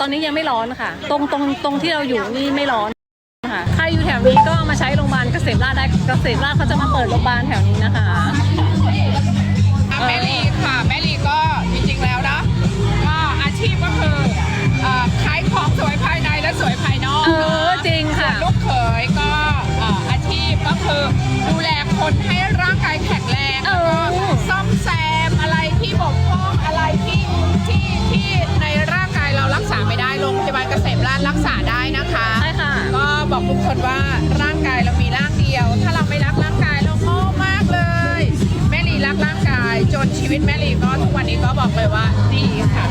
ตอนนี้ยังไม่ร้อนค่ะ ตรงตรงตรงที่เราอยู่นี่ไม่ร้อนค่ะใครอยู่แถวนี้ก็มาใช้โรงพยาบาลเกษมราษฎร์ได้เกษมราษฎร์เขาจะมาเปิดโรงพยาบาลแถวนี้นะคะอะแม่ลีค่ะแม่ลีก็จริงๆแล้วนะก็อาชีพก็คือเอ่อขายของสวยภายในและสวยภายนอกเออจริงค่ะส่วนลูกเขยก็เอ่ออาชีพก็คือดูแลคนให้ร่างกายแข็งแรง อนว่าร่างกายเรามีร่างเดียว ถ้าเราไม่รักร่างกายเราโง่มากเลย แม่ลีรักร่างกาย จนชีวิตแม่ลีก็ทุกวันนี้ก็บอกเลยว่าดีค่ะ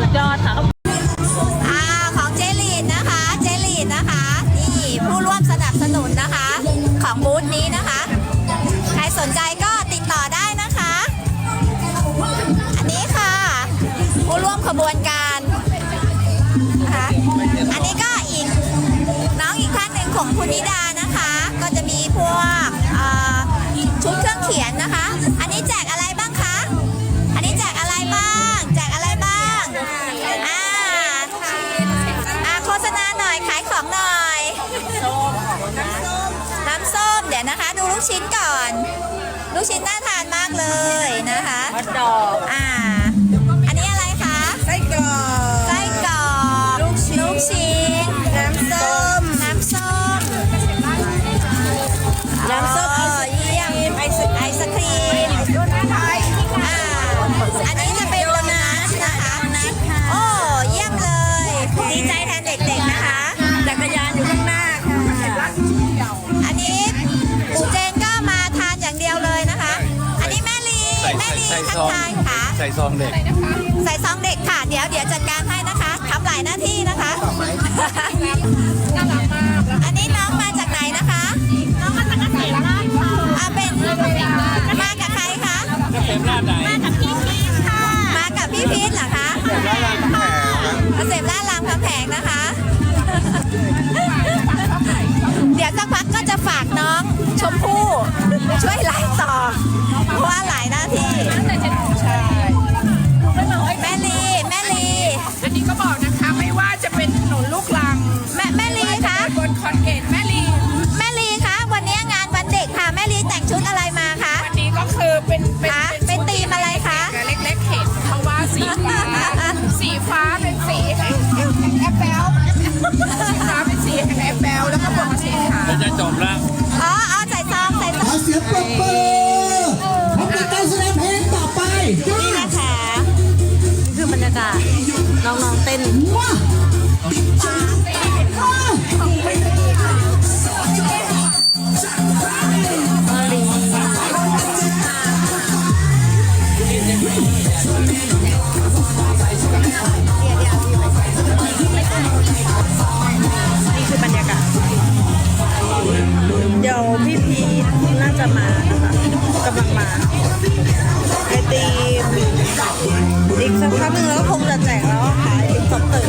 สุดยอดค่ะอ่าของเจลีดนะคะ เจลีดนะคะ นี่ผู้ร่วมสนับสนุนนะคะ ของบูธนี้นะคะ ใครสนใจก็ติดต่อได้นะคะ อันนี้ค่ะ ผู้ร่วมขบวนการนะคะ ของคุณนิดานะคะ ก็จะมีพวกชุดเครื่องเขียนนะคะ อันนี้แจกอะไรบ้างคะ อันนี้แจกอะไรบ้าง แจกอะไรบ้างอ่าอ่าโฆษณาหน่อยขายของหน่อยน้ำส้มเดี๋ยวนะคะ ดูลูกชิ้นก่อน ลูกชิ้นน่าทานมากเลยนะคะ อันนี้จะเป็นโดนัทนะคะ โอ้ เยี่ยมเลย ดีใจแทนเด็กๆนะคะ จักรยานอยู่ข้างหน้าค่ะ อันนี้ปูเจนก็มาทานอย่างเดียวเลยนะคะ อันนี้แม่ลีใส่แม่ใส่ลีใส่ทัซกอง ทายค่ะ ใส่ซองเด็ก ใส่ซองเด็กค่ะ เดี๋ยวเดี๋ยวจัดการให้นะคะทำหลายหน้าที่นะคะ เป็นเป็นคะเป็นธีมอะไรคะ เล็กๆเห็นเพราะว่าสีฟ้า สีฟ้าเป็นสีแห่งแอปเปิลสีฟ้าเป็นสีแห่งแอปเปิลแล้วก็บอกสีขาวเราจะจบแล้วอ๋ออ๋อใส่ซองใส่ซของอเสียงปรบมือพบกับการแสดงเพลงต่อไปนี่นะคะนี่คือบรรยากาศน้องๆเต้นว้านี่ เดี๋ยวพี่พีน่าจะมานะคะกำลังมาไอตีมอีกสักพักหนึ่งแล้วก็คงจะแจกแล้วค่ะอติมคอปเตอ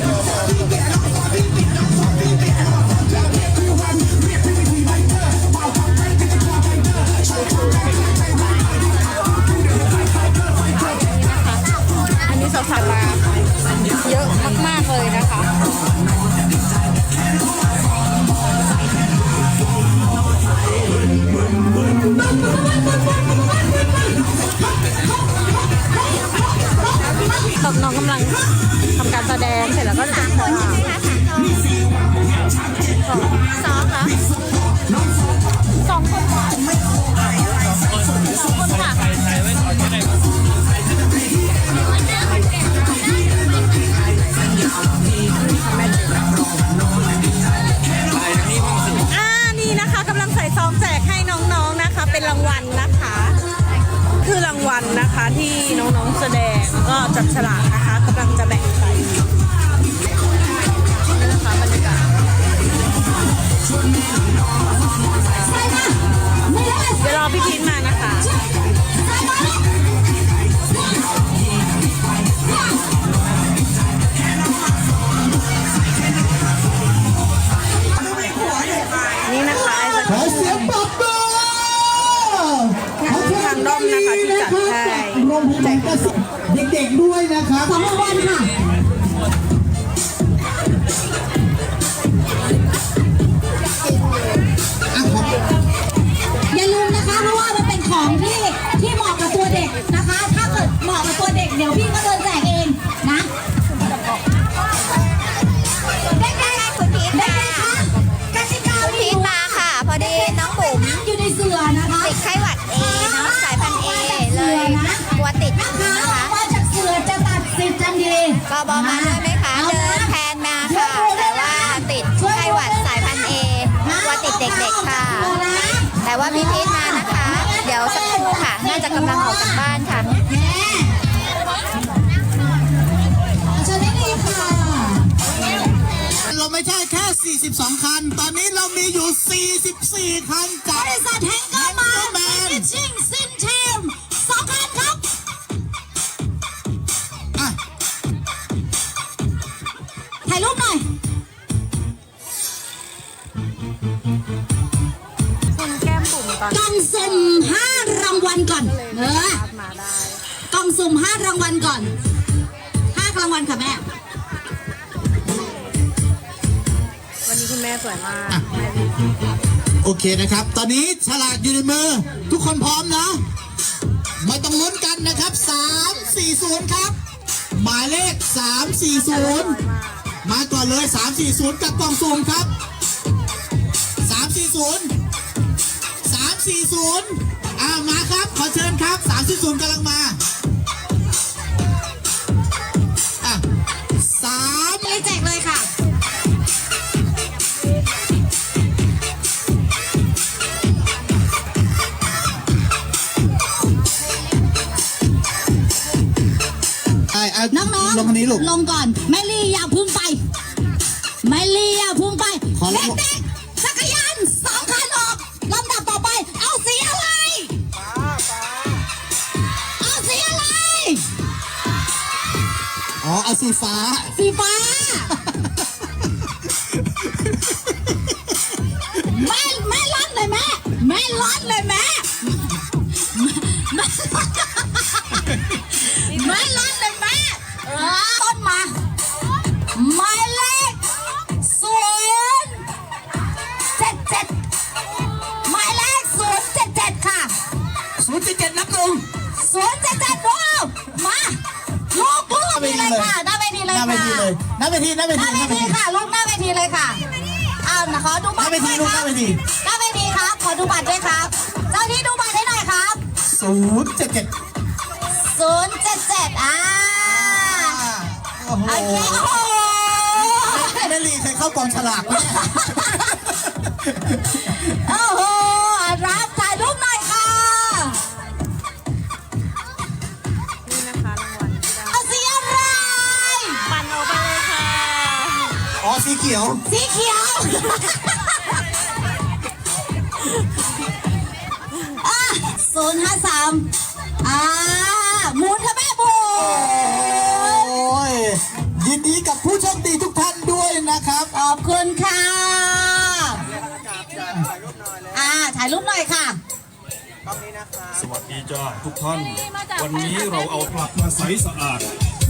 เป็นรางวัลนะคะ คือรางวัลนะคะที่น้องๆแสดงก็จับฉลากนะคะกำลังจะแบ่งไปนี่นะคะบรรยากาศเดี๋ยวรอพี่พีทมานะคะ นะครับ สองรางวัลค่ะ ทีกบมาด้วยไหมคะ เดินแทนมาค่ะ แต่ว่าติดไข้หวัดสายพันธุ์เอกลัวติดเด็กๆค่ะ แต่ว่าพี่พีทมานะคะ เดี๋ยวสักครู่ค่ะ น่าจะกำลังออกจากบ้านค่ะเชิญได้เลยค่ะเราไม่ใช่แค่ 42 คัน ตอนนี้เรามีอยู่ 44 คันจากบริษัทแฮงเกอร์มาแมนชิ่งซินเทม ก้มบุ๋มตอนกล่องสุ่มห้ารางวัลก่อน เออมาได้กล่องสุ่มห้ารางวัลก่อนห้ารางวัลค่ะแม่ วันนี้คุณแม่สวยมาก โอเคนะครับ ตอนนี้ฉลากอยู่ในมือ ทุกคนพร้อมนะไม่ต้องลุ้นกันนะครับ 340 ครับ หมายเลข 340 มาก่อนเลย 340 กับกล่องสุ่มครับ 340 340อ่ามาครับ ขอเชิญครับ 340กำลังมาอะสามเลยแจกเลยค่ะ ไอ้ไอ้น้องๆลงคนนี้ลูก ลงก่อน แม่ลี่อย่าพึ่งไป แม่ลี่อย่าพึ่งไปขอลเด็งกๆ เอาสีฟ้า สีฟ้า แม่แม่ร้อนเลยแม่แม่ร้อนเลยแม่แม่แม่ร้อน น้าเวทีหน้าเวหทีน้าหเวน้าเวทีทีค่ะลูกหน้าเวทีเลยค่ะอ้าวขอดูหบัน้าตรเวด้ทีวยลูกคหรัน้าบเวทีหน้าเวทีครับ ขอดูบัตรด้วยครับ เจ้าที่ดูบัตรให้หน่อยครับ077 077อ่าโอ้โหโอเคโอ้โหแม่ลีเคยเข้ากองฉลากไหมเนี่ยโอ้โห ขียว สีเขียวศูนย์ห้าสามอ่าหมุนค่ะแม่บุโอ้ย ยินดีกับผู้โชคดีทุกท่านด้วยนะครับ ขอบคุณค่ะ อ่า ถ่ายรูปหน่อยค่ะ สวัสดีจ้าทุกท่าน วันนี้เราเอากลับมาใสสะอาด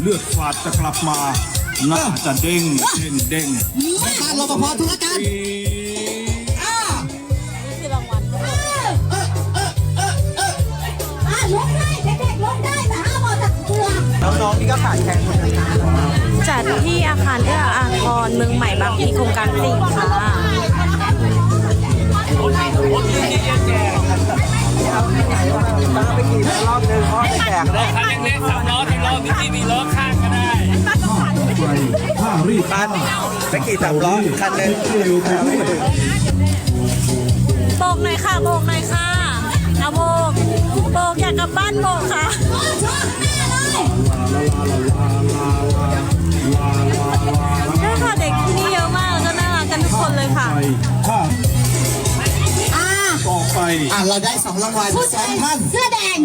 เลือดฝาดจะกลับมาห น้าจะเด้งเด้งเด้งการรปภธุรการนี่คือรางวัลอ่าลุกได้เด็กๆลุกได้แต่ห้ามออกจากเรือจัดที่อาคารเอื้ออาทรเมืองใหม่บางพลีโครงการสี่ค่ะถ้ารีบ บ้านไปกี่สามล้อคันหนึ่งโบกหน่อยค่ะโบกหน่อยค่ะเอาโบกโบกอยากกลับบ้านโบกค่ะได้ค่ะเด็กที่นี่เยอะมากแล้วก็น่ารักกันทุกคนเลยค่ะต่อไปอะเราได้สองรางวัลผู้สชางยท่าน เสื้อแดง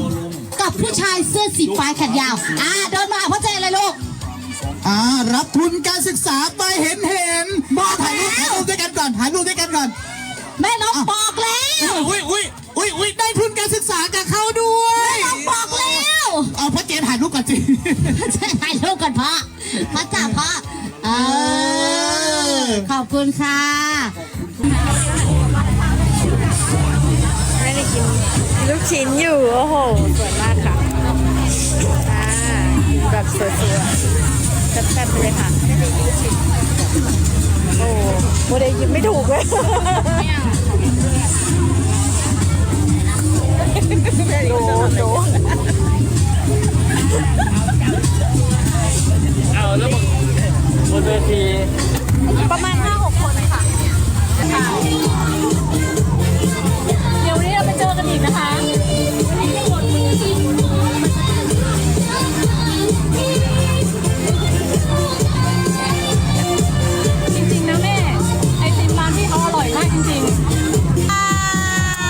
กับผู้ชายเสื้อสีฟ้าแขนยาว อ่าเดินมาหาพ่อเจนเลยลูก อ่ารับทุนการศึกษาไปเห็นเห็นบอกถ่ายรูปถ่ายรูปด้วยกันก่อนถ่ายรูปด้วยกันก่อน แม่นกบอกแล้วอุ้ยอุ้ยอุ้ยอุ้ยได้ทุนการศึกษากับเขาด้วยแม่นกบอกแล้วเอาพระเกมถ่ายรูปก่อนจริงถ่ายรูปก่อนพ่อพ่อจับพ่อเออขอบคุณค่ะไม่ได้กินลูกชิ้นอยู่ โอ้โหสวยมากค่ะอ่าแบบสวยๆ แซ่บๆไปเลยค่ะ โอ้โมเดลยิ้มไม่ถูกเลยโดโดเอาแล้วบนบนเวทีประมาณห้าหกคนค่ะ